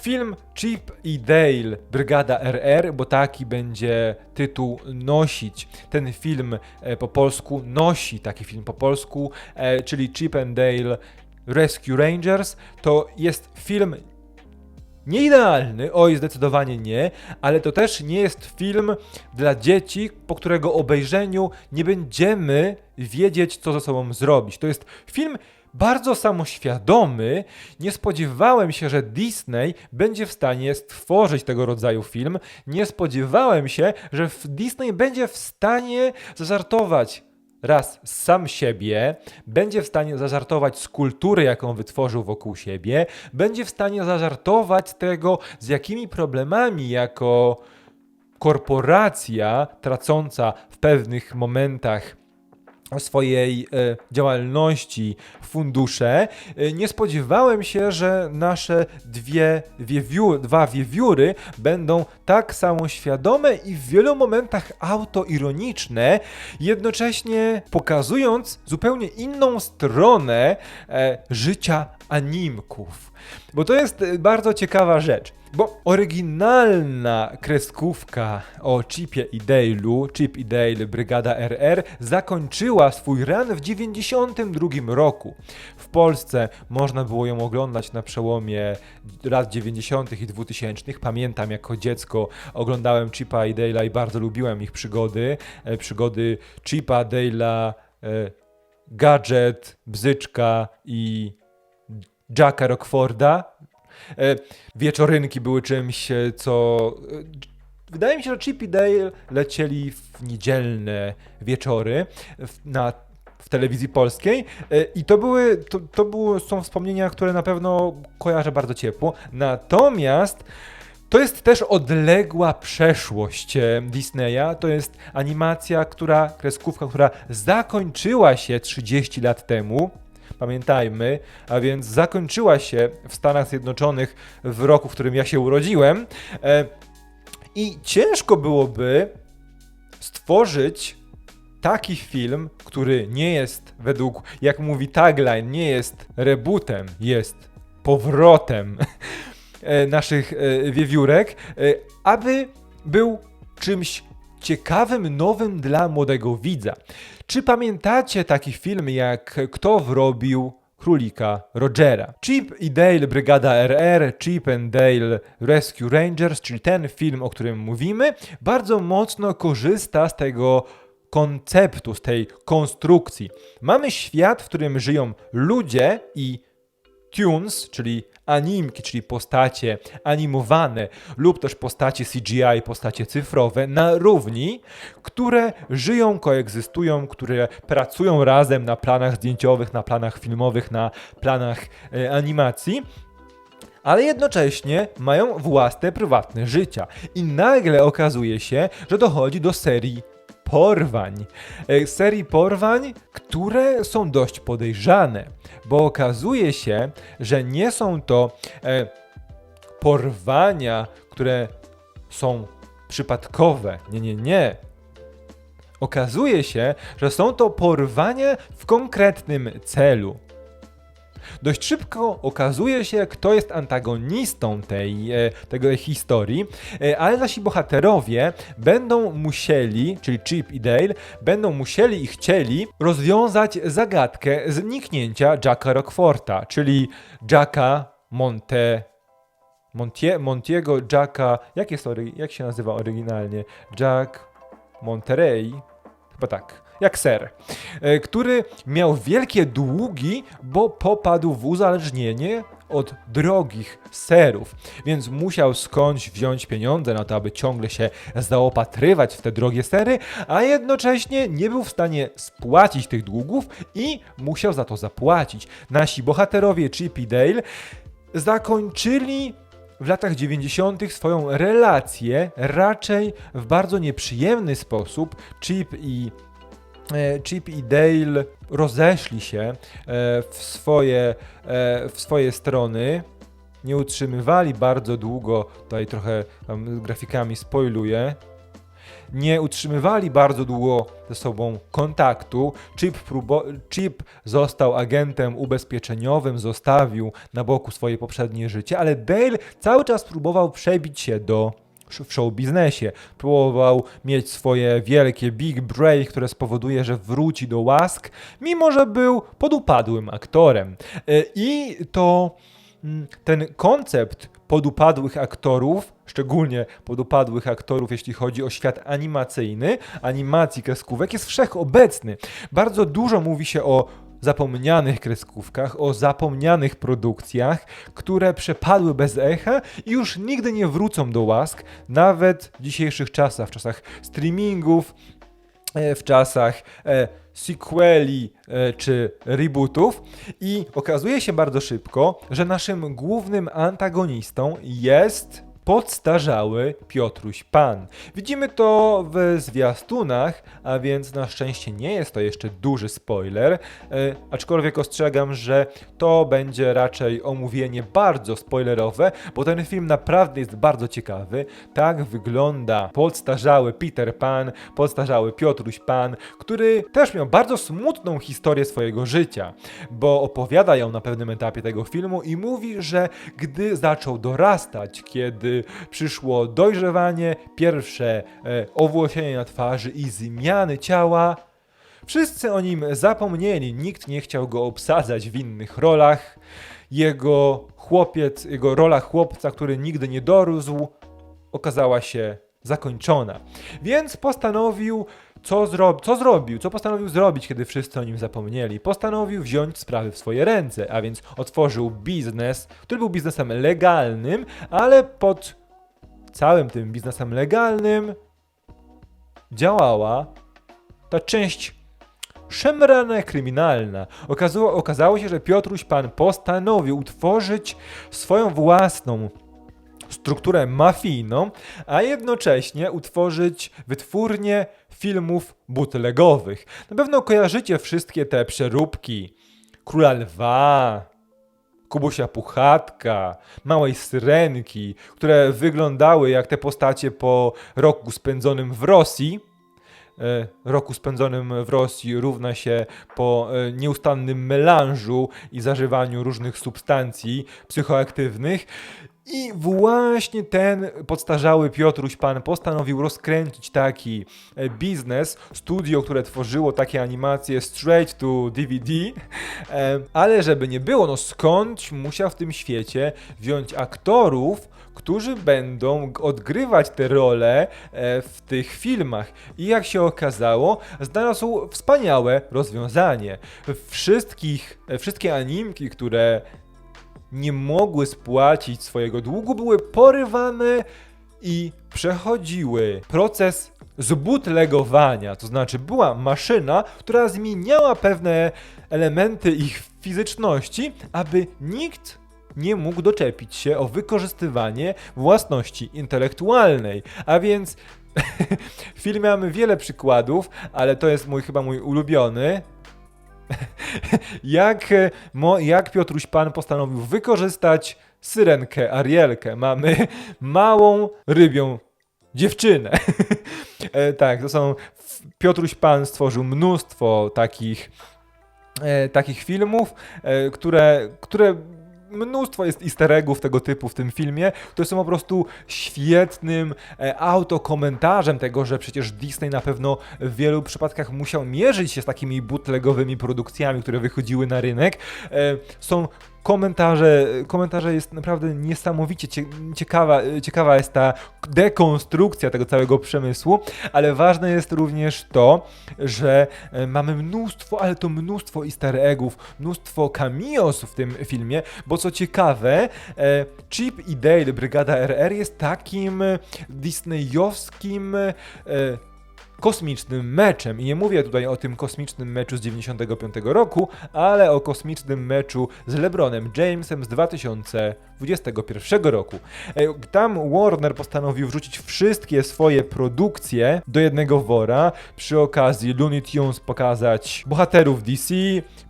Film Chip i Dale, Brygada RR, bo taki będzie tytuł nosić. Ten film e, po polsku nosi taki film po polsku, e, czyli Chip and Dale Rescue Rangers. To jest film nie idealny, oj, zdecydowanie nie, ale to też nie jest film dla dzieci, po którego obejrzeniu nie będziemy wiedzieć, co ze sobą zrobić. To jest film bardzo samoświadomy. Nie spodziewałem się, że Disney będzie w stanie stworzyć tego rodzaju film. Nie spodziewałem się, że Disney będzie w stanie zażartować raz sam siebie, będzie w stanie zażartować z kultury, jaką wytworzył wokół siebie, będzie w stanie zażartować tego, z jakimi problemami jako korporacja tracąca w pewnych momentach swojej e, działalności fundusze. E, nie spodziewałem się, że nasze dwie wiewiu, dwa wiewióry będą tak samo świadome i w wielu momentach autoironiczne, jednocześnie pokazując zupełnie inną stronę e, życia animków. Bo to jest e, bardzo ciekawa rzecz. Bo oryginalna kreskówka o Chipie i Dale'u, Chip i Dale Brygada RR, zakończyła swój run w 92 roku. W Polsce można było ją oglądać na przełomie lat 90. i 2000. Pamiętam jako dziecko oglądałem Chipa i Dale'a i bardzo lubiłem ich przygody. E, Przygody Chipa, Dale'a, e, Gadget, Bzyczka i Jacka Rockforda. E, Wieczorynki były czymś, e, co. e, Wydaje mi się, że Chip i Dale lecieli w niedzielne wieczory na, w telewizji polskiej i to były, to, to były, są wspomnienia, które na pewno kojarzę bardzo ciepło. Natomiast to jest też odległa przeszłość Disneya. To jest animacja, która, kreskówka, która zakończyła się 30 lat temu. Pamiętajmy, a więc zakończyła się w Stanach Zjednoczonych w roku, w którym ja się urodziłem. E, I ciężko byłoby stworzyć taki film, który nie jest według, jak mówi tagline, nie jest rebootem, jest powrotem e, naszych e, wiewiórek, aby był czymś ciekawym, nowym dla młodego widza. Czy pamiętacie taki film jak Kto wrobił królika Rogera? Chip i Dale Brygada RR, Chip and Dale Rescue Rangers, czyli ten film, o którym mówimy, bardzo mocno korzysta z tego konceptu, z tej konstrukcji. Mamy świat, w którym żyją ludzie i tunes, czyli animki, czyli postacie animowane lub też postacie CGI, postacie cyfrowe na równi, które żyją, koegzystują, które pracują razem na planach zdjęciowych, na planach filmowych, na planach e, animacji ale jednocześnie mają własne prywatne życia. I nagle okazuje się, że dochodzi do serii porwań. E, Serii porwań, które są dość podejrzane, bo okazuje się, że nie są to e, porwania, które są przypadkowe. Nie, nie, nie. Okazuje się, że są to porwania w konkretnym celu. Dość szybko okazuje się, kto jest antagonistą tej, e, tego historii, e, ale nasi bohaterowie będą musieli, czyli Chip i Dale, będą musieli i chcieli rozwiązać zagadkę zniknięcia Jacka Rockforta, czyli Jacka Monte. Montie, Montiego Jacka. Jak, jest, jak się nazywa oryginalnie? Jack Monterey. Chyba tak. Jak ser. E, Który miał wielkie długi, bo popadł w uzależnienie od drogich serów, więc musiał skądś wziąć pieniądze na to, aby ciągle się zaopatrywać w te drogie sery, a jednocześnie nie był w stanie spłacić tych długów i musiał za to zapłacić. Nasi bohaterowie Chip i Dale zakończyli w latach 90. swoją relację raczej w bardzo nieprzyjemny sposób. Chip i Chip i Dale rozeszli się e, w swoje, e, w swoje strony. Nie utrzymywali bardzo długo, tutaj trochę grafikami spoiluję. nie utrzymywali bardzo długo ze sobą kontaktu. Chip, Chip został agentem ubezpieczeniowym, zostawił na boku swoje poprzednie życie, ale Dale cały czas próbował przebić się do w show biznesie. Próbował mieć swoje wielkie big break, które spowoduje, że wróci do łask, mimo że był podupadłym aktorem. E, I to mm, ten koncept podupadłych aktorów, szczególnie podupadłych aktorów, jeśli chodzi o świat animacyjny, animacji kreskówek, jest wszechobecny. Bardzo dużo mówi się o zapomnianych kreskówkach, o zapomnianych produkcjach, które przepadły bez echa i już nigdy nie wrócą do łask, nawet w dzisiejszych czasach, w czasach streamingów, e, w czasach e, sequeli e, czy rebootów. I okazuje się bardzo szybko, że naszym głównym antagonistą jest podstarzały Piotruś Pan. Widzimy to w zwiastunach, a więc na szczęście nie jest to jeszcze duży spoiler, e, aczkolwiek ostrzegam, że to będzie raczej omówienie bardzo spoilerowe, bo ten film naprawdę jest bardzo ciekawy. Tak wygląda podstarzały Peter Pan, podstarzały Piotruś Pan, który też miał bardzo smutną historię swojego życia, bo opowiada ją na pewnym etapie tego filmu i mówi, że gdy zaczął dorastać, kiedy przyszło dojrzewanie, pierwsze e, owłosienie na twarzy i zmiany ciała, Wszyscy o nim zapomnieli, nikt nie chciał go obsadzać w innych rolach. Jego chłopiec, jego rola chłopca, który nigdy nie dorósł, okazała się zakończona. Więc postanowił, co, zro co zrobił, co postanowił zrobić, kiedy wszyscy o nim zapomnieli. Postanowił wziąć sprawy w swoje ręce, a więc otworzył biznes, który był biznesem legalnym, ale pod całym tym biznesem legalnym działała ta część szemrana kryminalna. Okazało, okazało się, że Piotruś Pan postanowił utworzyć swoją własną strukturę mafijną, a jednocześnie utworzyć wytwórnię filmów bootlegowych. Na pewno kojarzycie wszystkie te przeróbki Króla Lwa, Kubusia Puchatka, Małej Syrenki, które wyglądały jak te postacie po roku spędzonym w Rosji. E, Roku spędzonym w Rosji równa się po e, nieustannym melanżu i zażywaniu różnych substancji psychoaktywnych. I właśnie ten podstarzały Piotruś Pan postanowił rozkręcić taki e, biznes, studio, które tworzyło takie animacje straight to DVD, e, ale żeby nie było, no skądś musiał w tym świecie wziąć aktorów, którzy będą odgrywać te role e, w tych filmach. I jak się okazało, znalazł wspaniałe rozwiązanie. Wszystkich, wszystkie animki, które nie mogły spłacić swojego długu, były porywane i przechodziły proces zbootlegowania. To znaczy, była maszyna, która zmieniała pewne elementy ich fizyczności, aby nikt nie mógł doczepić się o wykorzystywanie własności intelektualnej. A więc w filmie mamy wiele przykładów, ale to jest mój chyba mój ulubiony jak, e, jak Piotruś Pan postanowił wykorzystać syrenkę, Arielkę. Mamy małą rybią dziewczynę. e, tak, to są. Piotruś Pan stworzył mnóstwo takich, e, takich filmów, e, które, które mnóstwo jest easter eggów tego typu w tym filmie, które są po prostu świetnym e, autokomentarzem tego, że przecież Disney na pewno w wielu przypadkach musiał mierzyć się z takimi bootlegowymi produkcjami, które wychodziły na rynek. E, są komentarze, komentarze jest naprawdę niesamowicie cie, ciekawa, ciekawa jest ta dekonstrukcja tego całego przemysłu, ale ważne jest również to, że e, mamy mnóstwo, ale to mnóstwo easter eggów, mnóstwo cameos w tym filmie, bo co ciekawe, e, Chip i Dale, Brygada RR jest takim e, disneyowskim kosmicznym meczem. I nie mówię tutaj o tym kosmicznym meczu z 95 roku, ale o kosmicznym meczu z LeBronem Jamesem z 2021 roku. Tam Warner postanowił wrzucić wszystkie swoje produkcje do jednego wora. Przy okazji Looney Tunes pokazać bohaterów DC,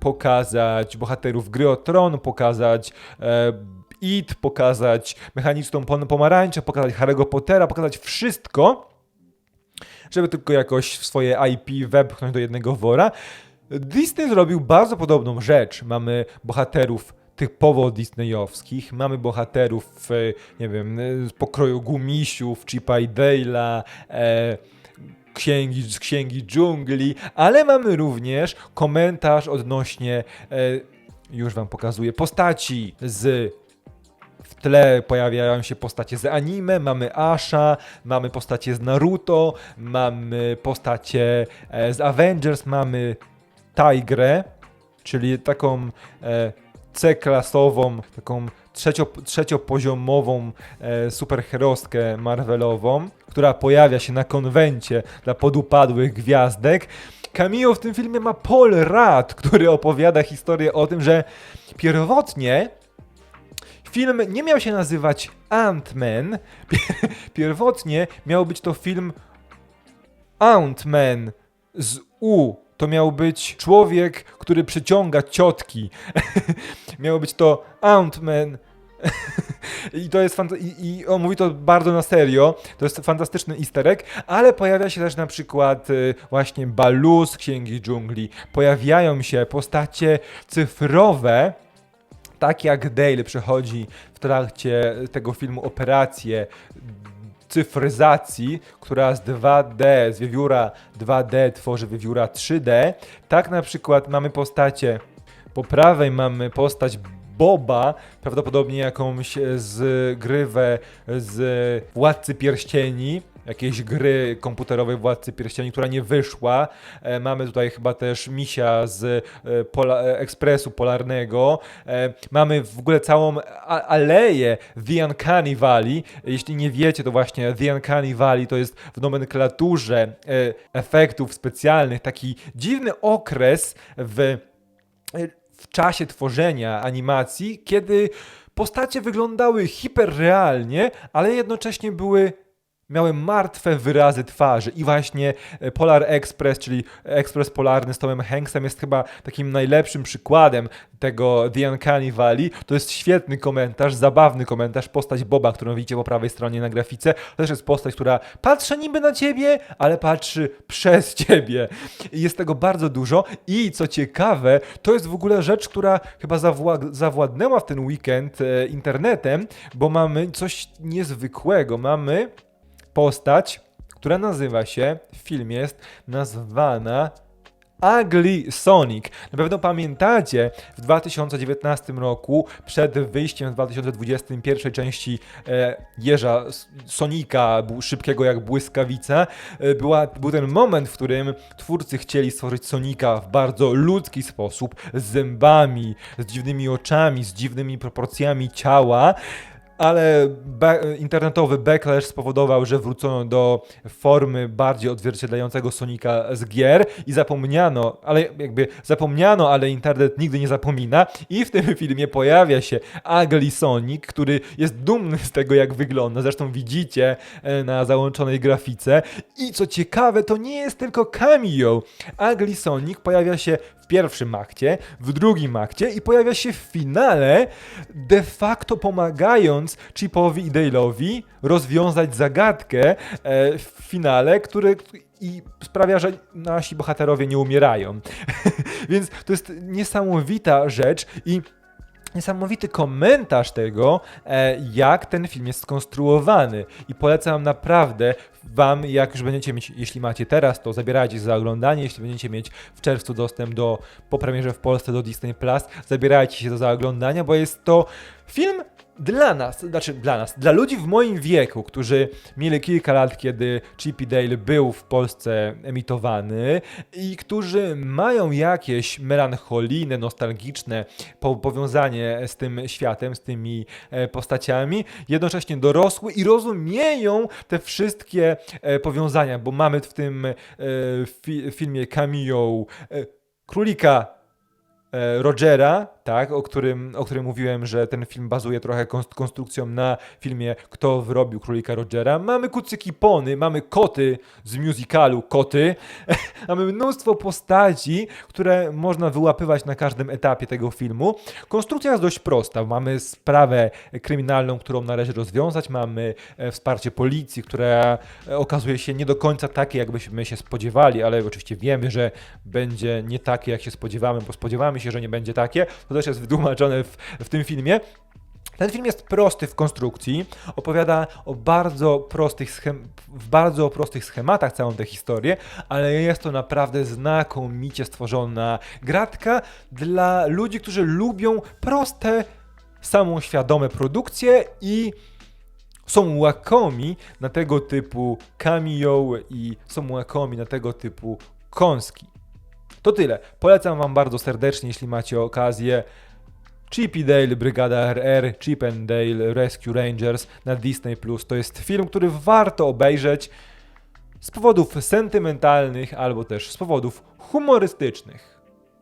pokazać bohaterów gry o Tron, pokazać e, It, pokazać mechaniczną pom- pomarańczę, pokazać Harry'ego Pottera, pokazać wszystko. Żeby tylko jakoś swoje IP wepchnąć do jednego wora. Disney zrobił bardzo podobną rzecz. Mamy bohaterów typowo disneyowskich, mamy bohaterów, e, nie wiem, e, z pokroju gumisiów, Chipa i Dale'a, e, księgi, z księgi dżungli, ale mamy również komentarz odnośnie, e, już wam pokazuję, postaci z w tle pojawiają się postacie z anime, mamy Asha, mamy postacie z Naruto, mamy postacie e, z Avengers, mamy Tigrę, czyli taką e, C-klasową, taką trzecio, trzeciopoziomową e, Marvelową, która pojawia się na konwencie dla podupadłych gwiazdek. Cameo w tym filmie ma Paul Rudd, który opowiada historię o tym, że pierwotnie film nie miał się nazywać Ant-Man. Pierwotnie miał być to film Ant-Man z U. To miał być człowiek, który przyciąga ciotki. miało być to Ant-Man. I to jest i, I on mówi to bardzo na serio. To jest fantastyczny easter egg, ale pojawia się też na przykład y, właśnie Baloo z Księgi Dżungli. Pojawiają się postacie cyfrowe, tak jak Dale przechodzi w trakcie tego filmu operację cyfryzacji, która z 2D, z wiewióra 2D tworzy wiewióra 3D, tak na przykład mamy postacie, po prawej mamy postać Boba, prawdopodobnie jakąś z grywę z Władcy Pierścieni, jakiejś gry komputerowej Władcy Pierścieni, która nie wyszła. E, mamy tutaj chyba też misia z e, pola, e, Ekspresu Polarnego. Mamy w ogóle całą aleję The Uncanny Valley. Jeśli nie wiecie, to właśnie The Uncanny Valley to jest w nomenklaturze efektów specjalnych taki dziwny okres w w czasie tworzenia animacji, kiedy postacie wyglądały hiperrealnie, ale jednocześnie były miały martwe wyrazy twarzy i właśnie e, Polar Express, czyli Ekspres Polarny z Tomem Hanksem jest chyba takim najlepszym przykładem tego The Uncanny Valley. To jest świetny komentarz, zabawny komentarz, postać Boba, którą widzicie po prawej stronie na grafice. To też jest postać, która patrzy niby na ciebie, ale patrzy przez ciebie. Jest tego bardzo dużo i co ciekawe, to jest w ogóle rzecz, która chyba zawła- zawładnęła w ten weekend e, internetem, bo mamy coś niezwykłego. Mamy postać, która nazywa się, w filmie jest nazwana Ugly Sonic. Na pewno pamiętacie w 2019 roku, przed wyjściem w 2021 części e, Jeża Sonika, szybkiego jak błyskawica, e, była, był ten moment, w którym twórcy chcieli stworzyć Sonika w bardzo ludzki sposób, z zębami, z dziwnymi oczami, z dziwnymi proporcjami ciała. Ale be- internetowy backlash spowodował, że wrócono do formy bardziej odzwierciedlającego Sonika z gier i zapomniano, ale jakby zapomniano, ale internet nigdy nie zapomina i w tym filmie pojawia się Ugly Sonic, który jest dumny z tego jak wygląda, zresztą widzicie e, na załączonej grafice i co ciekawe, to nie jest tylko cameo. Ugly Sonic pojawia się w pierwszym akcie, w drugim akcie i pojawia się w finale, de facto pomagając Chipowi i Dale'owi rozwiązać zagadkę e, w finale, który i sprawia, że nasi bohaterowie nie umierają. Więc to jest niesamowita rzecz i niesamowity komentarz tego, e, jak ten film jest skonstruowany. I polecam naprawdę Wam, jak już będziecie mieć, jeśli macie teraz, to zabierajcie za oglądanie. Jeśli będziecie mieć w czerwcu dostęp do, po premierze w Polsce do Disney Plus, zabierajcie się za oglądania, bo jest to film dla nas, znaczy dla nas, dla ludzi w moim wieku, którzy mieli kilka lat, kiedy Chip Dale był w Polsce emitowany i którzy mają jakieś melancholijne, nostalgiczne po powiązanie z tym światem, z tymi e, postaciami, jednocześnie dorosły i rozumieją te wszystkie e, powiązania, bo mamy w tym e, fi filmie cameo królika Rogera, tak, o którym, o którym mówiłem, że ten film bazuje trochę konst- konstrukcją na filmie Kto wyrobił królika Rogera. Mamy kucyki pony, mamy koty z musicalu Koty, mamy mnóstwo postaci, które można wyłapywać na każdym etapie tego filmu. Konstrukcja jest dość prosta. Mamy sprawę kryminalną, którą należy rozwiązać, mamy e, wsparcie policji, które okazuje się nie do końca takie, jakbyśmy się spodziewali, ale oczywiście wiemy, że będzie nie takie, jak się spodziewamy, bo spodziewamy się, że nie będzie takie. To też jest wytłumaczone w, w tym filmie. Ten film jest prosty w konstrukcji, opowiada o bardzo prostych schem- w bardzo prostych schematach całą tę historię, ale jest to naprawdę znakomicie stworzona gratka dla ludzi, którzy lubią proste, samoświadome produkcje i są łakomi na tego typu cameo i są łakomi na tego typu kąski. To tyle. Polecam Wam bardzo serdecznie, jeśli macie okazję. Chip i Dale Brygada RR, Chip and Dale Rescue Rangers na Disney. To jest film, który warto obejrzeć z powodów sentymentalnych albo też z powodów humorystycznych.